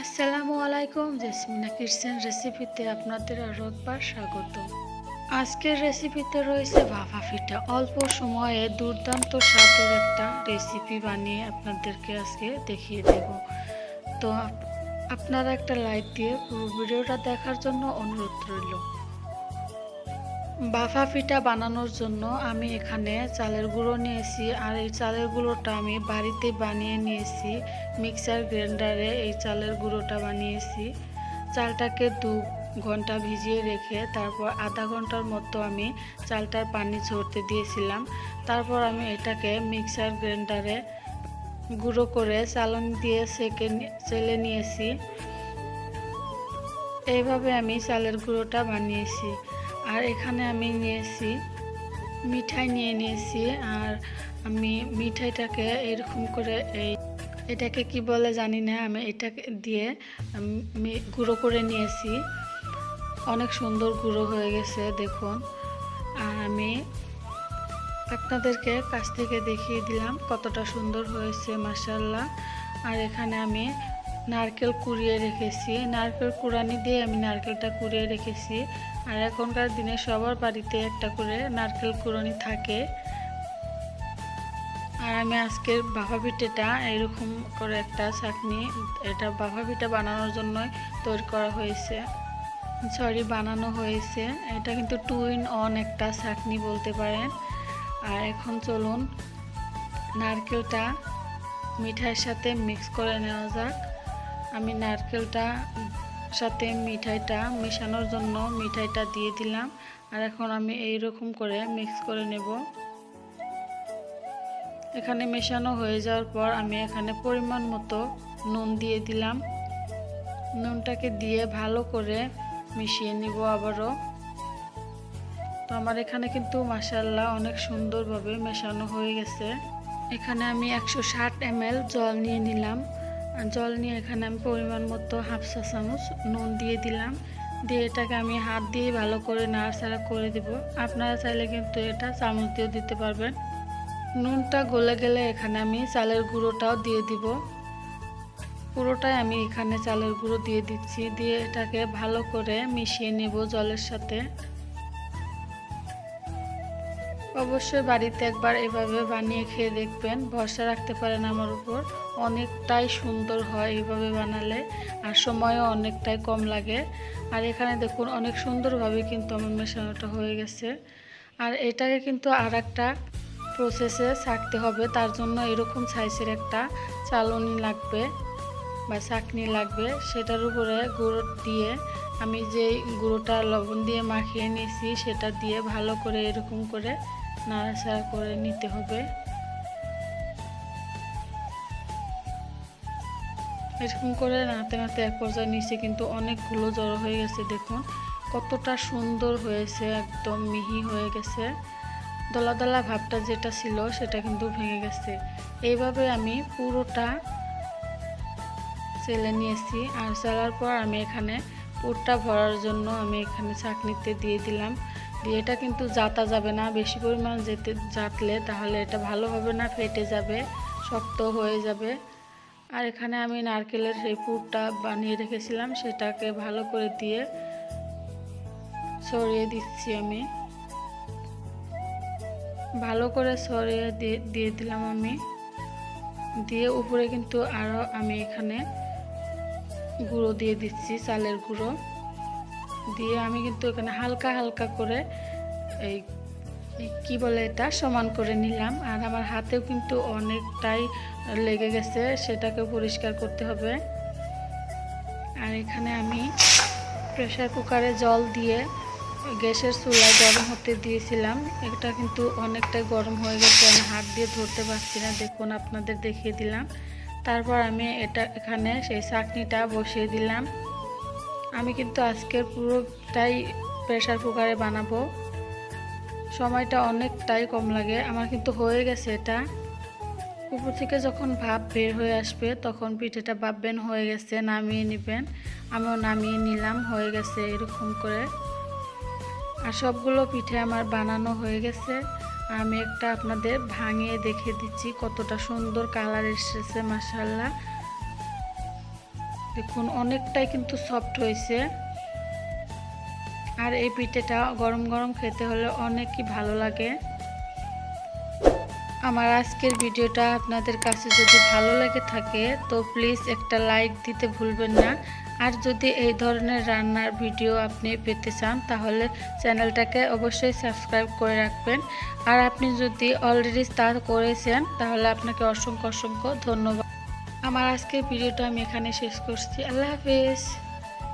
আসসালামু আলাইকুম, জেসমিনা কিচেন রেসিপিতে আপনাদের আরও একবার স্বাগত। আজকের রেসিপিতে রয়েছে ভাফা পিঠা। অল্প সময়ে দুর্দান্ত স্বাদের একটা রেসিপি বানিয়ে আপনাদেরকে আজকে দেখিয়ে দেব। তো আপনারা একটা লাইক দিয়ে পুরো ভিডিওটা দেখার জন্য অনুরোধ রইল। বাফা পিঠা বানানোর জন্য আমি এখানে চালের গুঁড়ো নিয়েছি আর এই চালের গুঁড়োটা আমি বাড়িতে বানিয়ে নিয়েছি, মিক্সার গ্রাইন্ডারে এই চালের গুঁড়োটা বানিয়েছি। চালটাকে দু ঘণ্টা ভিজিয়ে রেখে তারপর আধা ঘণ্টার মতো আমি চালটার পানি ঝরতে দিয়েছিলাম। তারপর আমি এটাকে মিক্সার গ্রাইন্ডারে গুঁড়ো করে চালন দিয়ে সেকে চেলে নিয়েছি। এইভাবে আমি চালের গুঁড়োটা বানিয়েছি। আর এখানে আমি নিয়েছি মিঠাই নিয়ে নিয়েছি আর আমি মিঠাইটাকে এরকম করে এই এটাকে কি বলে জানি না, আমি এটাকে দিয়ে আমি গুঁড়ো করে নিয়েছি। অনেক সুন্দর গুঁড়ো হয়ে গেছে, দেখুন। আর আমি আপনাদেরকে কাছ থেকে দেখিয়ে দিলাম কতটা সুন্দর হয়েছে মাসাল্লাহ আর এখানে আমি নারকেল কুড়িয়ে রেখেছি। নারকেল কুড়ানি দিয়ে আমি নারকেলটা কুড়িয়ে রেখেছি। আর এখনকার দিনে সবার বাড়িতে একটা করে নারকেল কুড়ানি থাকে। আর আমি আজকের বাফা পিঠেটা এরকম করে একটা চাটনি, এটা বাফা পিঠা বানানোর জন্য তৈরি করা হয়েছে। সরি, বানানো হয়েছে। এটা কিন্তু টু ইন অন একটা চাটনি বলতে পারেন। আর এখন চলুন নারকেলটা মিঠাইয়ের সাথে মিক্স করে নেওয়া যাক। আমি নারকেলটা সাথে মিঠাইটা মেশানোর জন্য মিঠাইটা দিয়ে দিলাম। আর এখন আমি এই রকম করে মিক্স করে নেব। এখানে মেশানো হয়ে যাওয়ার পর আমি এখানে পরিমাণ মতো নুন দিয়ে দিলাম। নুনটাকে দিয়ে ভালো করে মিশিয়ে নিব আবারও। তো আমার এখানে কিন্তু মাসাল্লাহ অনেক সুন্দরভাবে মেশানো হয়ে গেছে। এখানে আমি একশো ষাট এম জল নিয়ে নিলাম। জল নিয়ে এখানে আমি পরিমাণ মতো হাফ চা চামচ নুন দিয়ে দিলাম। দিয়ে এটাকে আমি হাত দিয়ে ভালো করে নাড়াচাড়া করে দিব। আপনারা চাইলে কিন্তু এটা চামচ দিয়েও দিতে পারবেন। নুনটা গলে গেলে এখানে আমি চালের গুঁড়োটাও দিয়ে দিব। পুরোটাই আমি এখানে চালের গুঁড়ো দিয়ে দিচ্ছি। দিয়ে এটাকে ভালো করে মিশিয়ে নেব জলের সাথে। অবশ্যই বাড়িতে একবার এভাবে বানিয়ে খেয়ে দেখবেন। ভরসা রাখতে পারেন আমার উপর। অনেকটাই সুন্দর হয় এইভাবে বানালে, আর সময়ও অনেকটাই কম লাগে। আর এখানে দেখুন, অনেক সুন্দরভাবে কিন্তু আমার মেশানোটা হয়ে গেছে। আর এটাকে কিন্তু আর একটা প্রসেসে ছাকতে হবে। তার জন্য এরকম সাইজের একটা চালনি লাগবে। বা চাকনি লাগবে, সেটার উপরে গুঁড়ো দিয়ে আমি যে গুঁড়োটা লবণ দিয়ে মাখিয়ে নিয়েছি, সেটা দিয়ে ভালো করে এরকম করে নাড়াচাড়া করে নিতে হবে। এরকম করে নাড়তে নাড়তে এক পর্যায়ে নিচে কিন্তু অনেকগুলো জড়ো হয়ে গেছে, দেখুন। কতটা সুন্দর হয়েছে, একদম মিহি হয়ে গেছে। দলা দলা ভাবটা যেটা ছিল, সেটা কিন্তু ভেঙে গেছে। এইভাবে আমি পুরোটা চেলে নিয়েছি। আর চালার পর আমি এখানে পুরটা ভরার জন্য আমি এখানে চাকনিতে দিয়ে দিলাম। দিয়ে এটা কিন্তু জাতা যাবে না। বেশি পরিমাণ যেতে, জাতলে তাহলে এটা ভালো হবে না, ফেটে যাবে, শক্ত হয়ে যাবে। আর এখানে আমি নারকেলের সেই পুরটা বানিয়ে রেখেছিলাম, সেটাকে ভালো করে দিয়ে ছড়িয়ে দিচ্ছি আমি। ভালো করে দিয়ে দিয়ে দিলাম আমি। দিয়ে উপরে কিন্তু আরও আমি এখানে গুঁড়ো দিয়ে দিচ্ছি, চালের গুঁড়ো। দিয়ে আমি কিন্তু এখানে হালকা হালকা করে এই কি বলে এটা, সমান করে নিলাম। আর আমার হাতেও কিন্তু অনেকটাই লেগে গেছে, সেটাকে পরিষ্কার করতে হবে। আর এখানে আমি প্রেসার কুকারে জল দিয়ে গ্যাসের চুলায় গরম হতে দিয়েছিলাম। এটা কিন্তু অনেকটাই গরম হয়ে গেছে, আমি হাত দিয়ে ধরতে পারছি না, দেখুন আপনাদের দেখিয়ে দিলাম। তারপর আমি এটা এখানে সেই চাটনিটা বসিয়ে দিলাম। আমি কিন্তু আজকের পুরোটাই প্রেসার কুকারে বানাবো। সময়টা অনেকটাই কম লাগে, আমার কিন্তু হয়ে গেছে এটা। উপর থেকে যখন ভাপ বের হয়ে আসবে, তখন পিঠেটা ভাববেন হয়ে গেছে, নামিয়ে নেবেন। আমিও নামিয়ে নিলাম, হয়ে গেছে এরকম করে। আর সবগুলো পিঠে আমার বানানো হয়ে গেছে। আমি একটা আপনাদের ভাঙিয়ে দেখে দিচ্ছি কতটা সুন্দর কালার এসেছে মাসাল্লাহ দেখুন, অনেকটাই কিন্তু সফট হয়েছে। আর এই পিঠেটা গরম গরম খেতে হলে অনেকই ভালো লাগে। আমার আজকের ভিডিওটা আপনাদের কাছে যদি ভালো লেগে থাকে, তো প্লিজ একটা লাইক দিতে ভুলবেন না। আর যদি এই ধরনের রান্নার ভিডিও আপনি পেতে চান, তাহলে চ্যানেলটাকে অবশ্যই সাবস্ক্রাইব করে রাখবেন। আর আপনি যদি অলরেডি স্টার্ট করেছেন, তাহলে আপনাকে অসংখ্য অসংখ্য ধন্যবাদ। আমার আজকের ভিডিওটা আমি এখানে শেষ করছি। আল্লাহ হাফেজ।